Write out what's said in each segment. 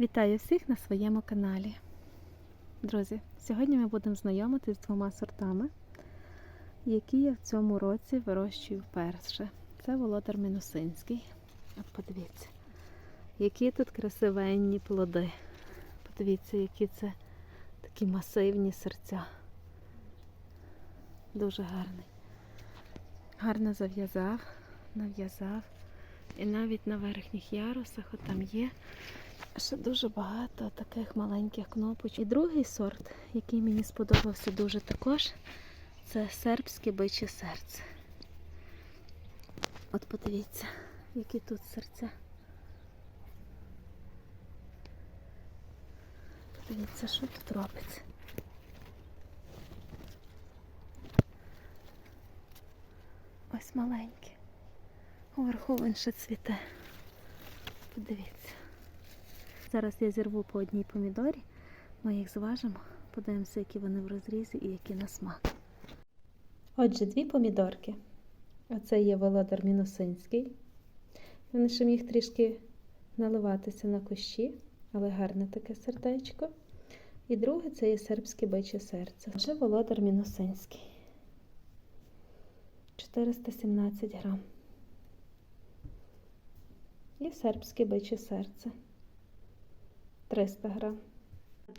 Вітаю всіх на своєму каналі. Друзі, сьогодні ми будемо знайомитись з двома сортами, які я в цьому році вирощую вперше. Це Володар Минусинський. От подивіться, які тут красивенні плоди. Подивіться, які це такі масивні серця. Дуже гарний. Гарно зав'язав, нав'язав. І навіть на верхніх ярусах от там є ще дуже багато таких маленьких кнопочок. І другий сорт, який мені сподобався дуже також, це сербське биче серце. От подивіться, які тут серця. Подивіться, що тут робиться. Ось маленьке. Уверху він ще цвіте. Подивіться. Зараз я зірву по одній помідорі, ми їх зважимо, подивимося, які вони в розрізі і які на смак. Отже, дві помідорки. Оце є володар мінусинський. Вони ще міг трішки наливатися на кущі, але гарне таке сердечко. І друге це є сербське биче серце. Отже, володар мінусинський. 417 грам. І сербське биче серце. 300 грам.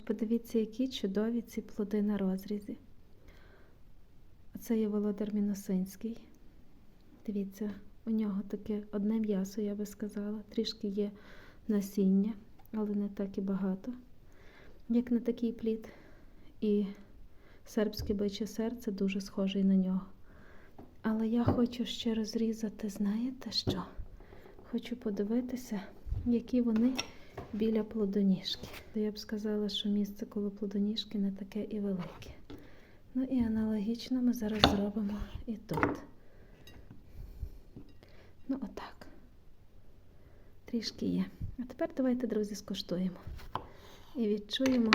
Подивіться, які чудові ці плоди на розрізі. Це є володар Міносинський. Дивіться, у нього таке одне м'ясо, я би сказала. Трішки є насіння, але не так і багато, як на такий плід. І сербське биче серце дуже схожий на нього. Але я хочу ще розрізати, знаєте що? Хочу подивитися, які вони біля плодоніжки. Я б сказала, що місце коло плодоніжки не таке і велике. Ну і аналогічно ми зараз зробимо і тут. Ну, отак. Трішки є. А тепер давайте, друзі, скуштуємо. І відчуємо,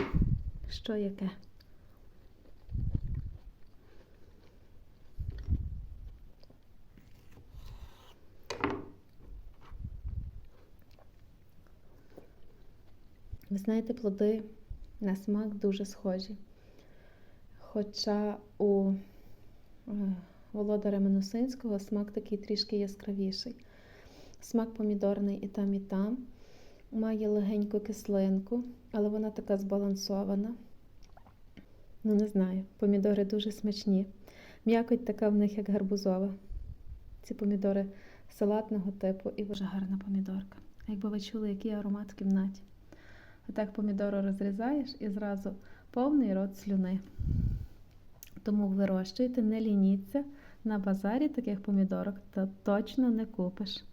що яке. Ви знаєте, плоди на смак дуже схожі. Хоча у е, володаря Минусинського смак такий трішки яскравіший. Смак помідорний і там, і там. Має легеньку кислинку, але вона така збалансована. Ну, не знаю, помідори дуже смачні. М'якоть така в них, як гарбузова. Ці помідори салатного типу і дуже гарна помідорка. Якби ви чули, який аромат в кімнаті. Отак помідору розрізаєш і зразу повний рот слюни. Тому вирощуйте, не лініться. На базарі таких помідорок то точно не купиш.